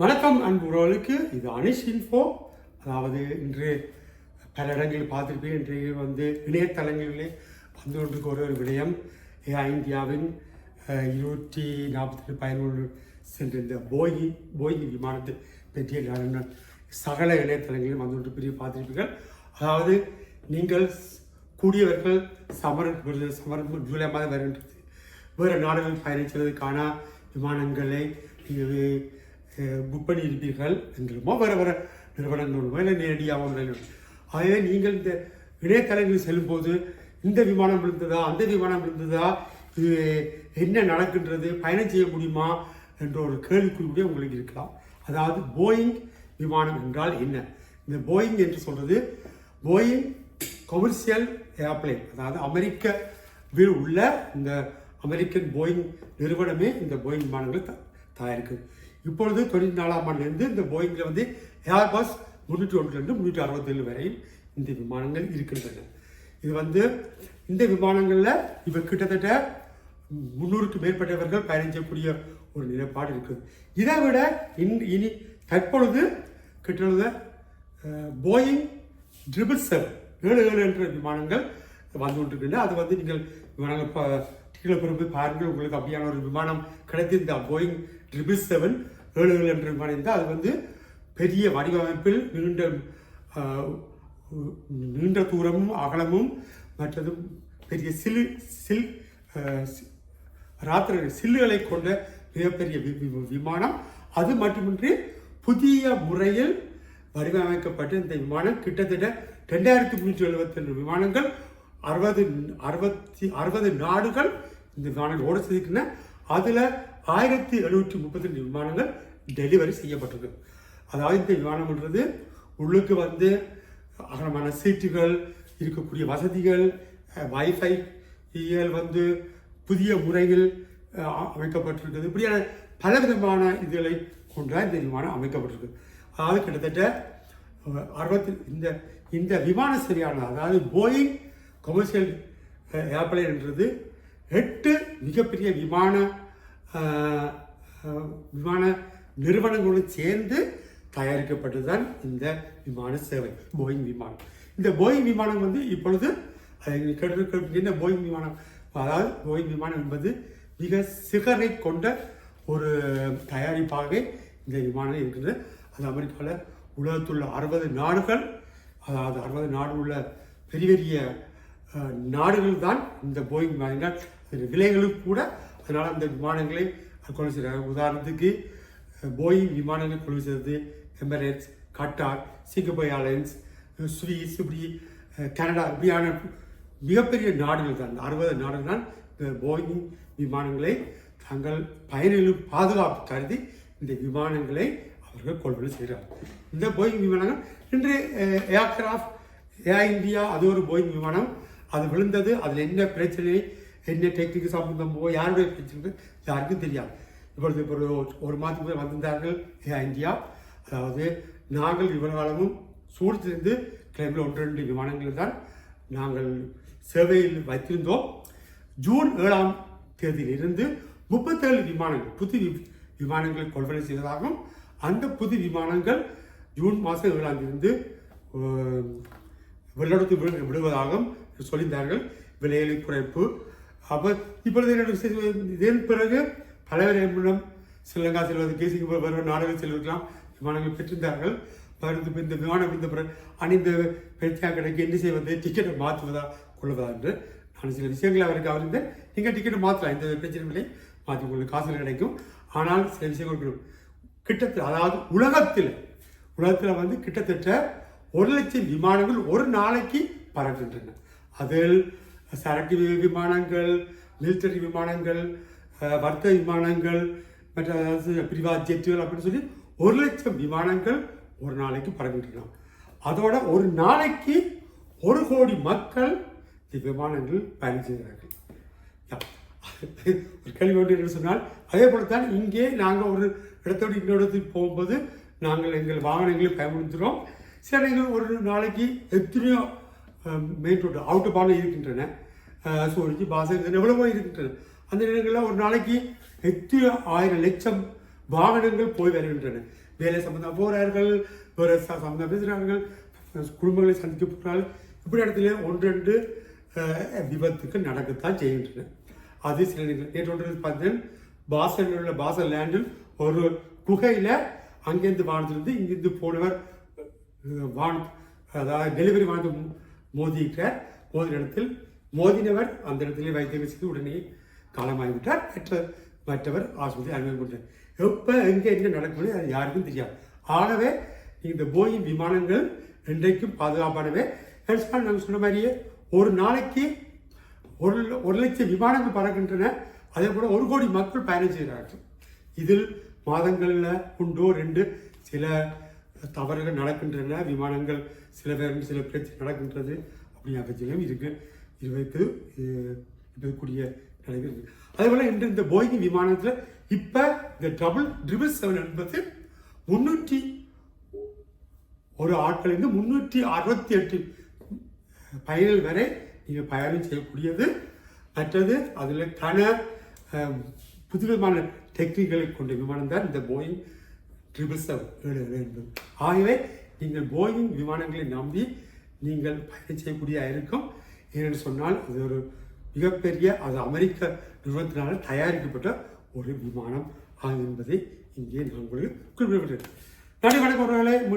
வணக்கம் அன்பு உறவுகளுக்கு. இது அனிஷ் இன்ஃபோ. அதாவது இன்று பல இடங்களில் பார்த்துருப்பேன் இன்றைக்கு வந்து இணையதளங்களிலே வந்து கொண்டிருக்க ஒரு ஒரு விடயம் இந்தியாவின் இருநூற்றி நாற்பத்தி பதினொன்று சென்ற இந்த போயி போயிங் விமானத்தை பற்றிய நான் சகல இணையதளங்களிலும் வந்து கொண்டு பிரிவு பார்த்திருப்பீர்கள். அதாவது நீங்கள் கூடியவர்கள் சமரம் சமரம் ஜூலை மாதம் வருகின்றது. வேறு நாடுகள் பயணிப்பதற்கான விமானங்களை நீங்கள் புக் பண்ணியிருப்பீர்கள் எங்களுமோ வேறு வேறு நிறுவனங்கள் இல்லை நேரடியாகவும் ஆகவே நீங்கள் இந்த இணையதளங்களில் செல்லும்போது இந்த விமானம் இருந்ததா அந்த விமானம் இருந்ததா இது என்ன நடக்கின்றது பயணம் செய்ய முடியுமா என்ற ஒரு கேள்விக்குறி கூட உங்களுக்கு இருக்கலாம். அதாவது போயிங் விமானம் என்றால் என்ன? இந்த போயிங் என்று சொல்கிறது போயிங் கொமர்ஷியல் ஏர்பிளைன் அதாவது அமெரிக்க உள்ள இந்த அமெரிக்கன் போயிங் நிறுவனமே இந்த போயிங் விமானங்களை த தயாரிக்கு இப்பொழுது தொண்ணூற்றி நாலாம் ஆண்டுலேருந்து இந்த போயிங்கில் வந்து ஏர்பஸ் முந்நூற்றி ஒன்றுலேருந்து முந்நூற்றி அறுபத்தேழு வரையில் இந்த விமானங்கள் இருக்கின்றன. இது வந்து இந்த விமானங்களில் இப்போ கிட்டத்தட்ட முந்நூறுக்கு மேற்பட்டவர்கள் பயணிக்கக்கூடிய ஒரு நிலைப்பாடு இருக்குது இதை விட இன் இனி தற்பொழுது கிட்டத்தட்ட போயிங் ட்ரிபிள் செவன் ஏழு ஏழு என்ற விமானங்கள் வந்து கொண்டிருக்கின்றன. அது வந்து நீங்கள் விமானங்கள் கீழே போய் பாருங்கள் உங்களுக்கு அப்படியான ஒரு விமானம் கிடைத்திருந்த. போயிங் ட்ரிபிள் செவன் ஏழு ஏழு என்ற விமானம் இருந்தால் அது வந்து பெரிய வடிவமைப்பில் நீண்ட நீண்ட தூரமும் அகலமும் மற்றதும் பெரிய சிலு சில் ராத்திர ராத்திரி சில்லுகளை கொண்ட மிகப்பெரிய வி- விமானம். அது மட்டுமின்றி புதிய முறையில் வடிவமைக்கப்பட்ட இந்த விமானம். கிட்டத்தட்ட ரெண்டாயிரத்தி முன்னூற்றி எழுபத்தி விமானங்கள் அறுபது அறுபத்தி அறுபது நாடுகள் இந்த விமானங்கள் ஓட செய்திருக்கின்றன அதில் ஆயிரத்தி எழுநூற்றி முப்பத்தி ரெண்டு விமானங்கள் டெலிவரி செய்யப்பட்டிருக்கு. அதாவது இந்த விமானம்ன்றது உள்ளுக்கு வந்து அகலமான சீட்டுகள் இருக்கக்கூடிய வசதிகள் வைஃபை இயல் வந்து புதிய முறையில் அஹ், அ- அமைக்கப்பட்டிருக்குது இப்படியான பலவிதமான இதுகளை கொண்ட இந்த விமானம் அமைக்கப்பட்டிருக்கு. அதாவது கிட்டத்தட்ட அறுபத்தி இந்த இந்த விமான சரியான அதாவது போயிங் கமர்ஷியல் ஏர்பிளைன்ன்றது எட்டு மிகப்பெரிய விமான விமான நிறுவனங்களுடன் சேர்ந்து தயாரிக்கப்பட்டதுதான் இந்த விமான சேவை போயிங் விமானம். இந்த போயிங் விமானம் வந்து இப்பொழுது அது கேட்டிருக்கின்ற போயிங் விமானம்? அதாவது போயிங் விமானம் என்பது மிக சிகரை கொண்ட ஒரு தயாரிப்பாக இந்த விமானம் இருக்கிறது. அது அமெரிக்காவில் உலகத்துள்ள அறுபது நாடுகள் அதாவது அறுபது நாடு உள்ள பெரிய பெரிய நாடுகள் தான் இந்த போயிங் விமானங்கள். விலைகளும் கூட அதனால் அந்த விமானங்களை கொண்டு செய்கிறாங்க உதாரணத்துக்கு போயிங் விமானங்கள் கொண்டு செய்தது Emirates Qatar Singapore airlines Swiss இப்படி கனடா இப்படியான மிகப்பெரிய நாடுகள் தான். இந்த அறுபது நாடுகள் தான் இந்த போயிங் விமானங்களை தங்கள் பயணிகளும் பாதுகாப்பு கருதி இந்த விமானங்களை அவர்கள் கொள்வனை செய்கிறார்கள். இந்த போயிங் விமானங்கள் இன்று ஏர்கிராஃப்ட் ஏர் இந்தியா அது ஒரு போயிங் விமானம். அது விழுந்தது அதில் என்ன பிரச்சனை என்ன டெக்னிக்கு சம்பந்தமோ யாருடைய பிரச்சனை யாருக்கும் தெரியாது இப்பொழுது இப்போ ஒரு ஒரு மாதத்துக்கு முதல் வந்திருந்தார்கள் இந்தியா அதாவது நாங்கள் இவ்வளவு காலமும் சூழ்த்திருந்து கிளம்பில் ஒன்று ரெண்டு விமானங்கள் தான் நாங்கள் சேவையில் வைத்திருந்தோம் ஜூன் ஏழாம் தேதியிலிருந்து முப்பத்தேழு விமானங்கள் புது வி- விமானங்கள் கொள்வனை செய்வதாகவும் அந்த புது விமானங்கள் ஜூன் மாதம் ஏழாம் தேதி வெள்ளடத்து விடுவதாகவும் சொல்லியிருந்தார்கள் விலைகளை குறைப்பு அப்போ இப்பொழுது என்ன விஷயம் இதன் பிறகு பலவரிடம் ஸ்ரீலங்கா செல்வதற்கு சிங்கப்பூர் வருவ நாடுகள் செல்வதற்கெல்லாம் விமானங்கள் பெற்றிருந்தார்கள். மருந்து இந்த விமானம் இந்த பிறகு அணிந்த பிரச்சனை கிடைக்க என்ன செய்வது டிக்கெட்டை மாற்றுவதா கொள்வதா என்று நான் சில விஷயங்களை அவருக்கு அவர்ந்து நீங்கள் டிக்கெட்டை மாற்றலாம் இந்த பிரச்சனைகளை மாற்றி உங்களுக்கு காசு கிடைக்கும். ஆனால் சில விஷயங்கள் கிட்டத்தட்ட அதாவது உலகத்தில் உலகத்தில் வந்து கிட்டத்தட்ட ஒரு லட்சம் விமானங்கள் ஒரு நாளைக்கு பறக்கின்றன. அதில் சரக்கு வி- விமானங்கள் மிலிட்டரி விமானங்கள் வர்த்தக விமானங்கள் மற்ற பிரிவா ஜெட்டுகள் அப்படின்னு சொல்லி ஒரு லட்சம் விமானங்கள் ஒரு நாளைக்கு பறக்கின்றன. அதோட ஒரு நாளைக்கு ஒரு கோடி மக்கள் இந்த விமானங்கள் பயணம் செய்கிறார்கள். ஒரு கேள்வி ஒன்று என்று சொன்னால் அதே போல தான் இங்கே நாங்கள் ஒரு இடத்தோடு இன்னொரு இடத்துக்கு போகும்போது நாங்கள் எங்கள் வாகனங்களை பயன்படுத்துகிறோம் சில ஒரு நாளைக்கு எத்தனையோ மெயின் ரோடு அவுட்டு பாலம் இருக்கின்றன. Uh, சோழிக்கு பாசம் எவ்வளவோ இருக்கின்றன. அந்த நேரங்களில் ஒரு நாளைக்கு எத்தனை ஆயிரம் லட்சம் வாகனங்கள் போய் வருகின்றன. வேலை சம்மந்தம் போகிறார்கள் வேறு ச- பேசுகிறார்கள் குடும்பங்களை சந்திக்க போகிறார்கள் இப்படி இடத்துல ஒன்றெண்டு அஹ், uh, விபத்துக்கள் நடக்கத்தான் செய்கின்றன. அது சில நேரங்கள் நேற்று ஒன்று பார்த்தேன் பாசலில் உள்ள பாசல் லேண்டில் ஒரு குகையில் அங்கேருந்து வானத்திலிருந்து இங்கிருந்து போனவர் uh, வான் அதாவது டெலிவரி வானத்தை மோதிக்கிறார் மோதின இடத்தில் மோதினவர் அந்த இடத்திலே வைத்தியம் செய்து உடனே காலமாகிவிட்டார். மற்ற மற்றவர் ஆஸ்பத்திரி அனுமதிப்பட்டார் எப்போ எங்கே என்ன நடக்கணும் அது யாருக்கும் தெரியாது. ஆகவே இந்த போயிங் விமானங்கள் இன்றைக்கும் பாதுகாப்பானவே. ஏன்னு நாங்கள் சொன்ன மாதிரியே ஒரு நாளைக்கு ஒரு ஒரு லட்சம் விமானங்கள் பறக்கின்றன. அதே போல் ஒரு கோடி மக்கள் பயணம் செய்கிறார்கள். இதில் மாதங்களில் உண்டோ ரெண்டு சில தவறுகள் நடக்கின்றன விமானங்கள் சில பேரும் சில பிரச்சனை நடக்கின்றது. அப்படிங்கிற பிரச்சனையும் இருக்கு. இருபது இருக்கக்கூடிய நிலைகள் இருக்கு. அதே போல் இன்று இந்த போயிங் விமானத்தில் இப்போ இந்த டபுள் ட்ரிபிள் செவன் என்பது முன்னூற்றி ஒரு ஆட்களிலிருந்து முன்னூற்றி அறுபத்தி எட்டு பயணிகள் வரை நீங்கள் பயணம் செய்யக்கூடியது. மற்றது அதில் கன புதுவிதமான டெக்னிக்களை கொண்ட விமானம் தான் இந்த போயிங் ட்ரிபிள் செவன் ஏழு ஏழு என்பது ஆகவே நீங்கள் போயிங் விமானங்களை நம்பி நீங்கள் பயணம் செய்யக்கூடிய இருக்கும். ஏனென்று சொன்னால் அது ஒரு மிகப்பெரிய அது அமெரிக்க நிறுவனத்தினால் தயாரிக்கப்பட்ட ஒரு விமானம் ஆகும் என்பதை இங்கே நான் உங்களுக்கு குறிப்பிடுகிறேன் நன்றி வணக்கம் முடிவு